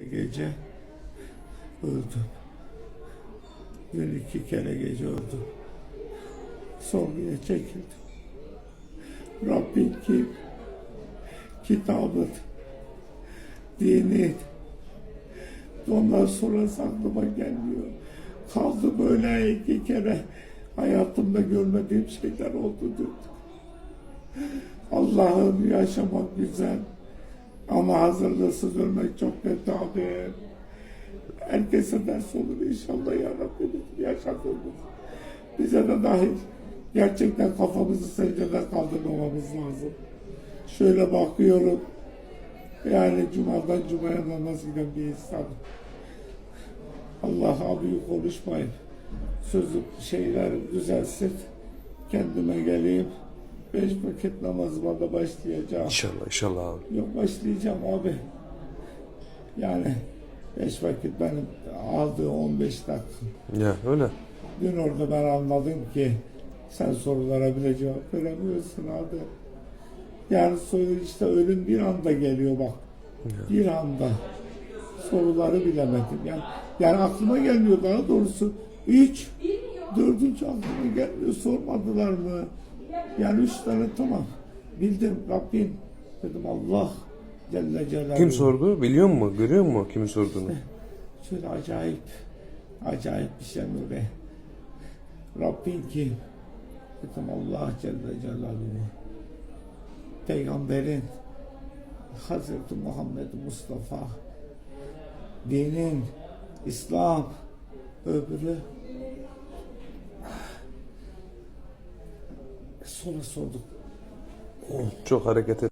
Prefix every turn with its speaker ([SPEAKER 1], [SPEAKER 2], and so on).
[SPEAKER 1] Gece öldüm. Bir iki kere gece öldüm. Sorguya çekildim. Rabbin kim? Kitabın, dinin. Ondan sonra aklıma gelmiyor. Kaldı böyle iki kere hayatımda görmediğim şeyler oldu dün. Allah'ım yaşamak güzel. Ama hazırlıksız ölmek çok kötü abi. Herkese ders olur inşallah ya Rabbim yaşadığımız. Bize de dahil. Gerçekten kafamızı secdede kaldırmamamız lazım. Şöyle bakıyorum. Yani cumadan cumaya namaz giden bir insan. Allah abi konuşmayın. Sözü şeyler düzelsin. Kendime geleyim. Beş vakit namazıma da başlayacağım.
[SPEAKER 2] İnşallah inşallah abi.
[SPEAKER 1] Yok başlayacağım abi. Yani beş vakit benim aldığı 15 dakika.
[SPEAKER 2] Ya öyle.
[SPEAKER 1] Dün orada ben anladım ki sen sorulara bile cevap veremiyorsun abi. Yani soru işte ölüm bir anda geliyor bak. Bir anda. Soruları bilemedim. Yani, yani aklıma gelmiyor daha doğrusu. Üç, dördüncü aklıma gelmiyor. Sormadılar mı? Yani üç tane tamam. Bildim Rabbim. Dedim Allah Celle Celaluhu.
[SPEAKER 2] Kim sordu? Biliyor musun? Görüyor musun kimin sorduğunu?
[SPEAKER 1] Şöyle acayip, acayip bir şey Nuri. Rabbin kim? Dedim Allah Celle Celaluhu. Peygamberin, Hazreti Muhammed Mustafa, dinin, İslam, öbürü. Sonra sorduk.
[SPEAKER 2] Çok hareket et.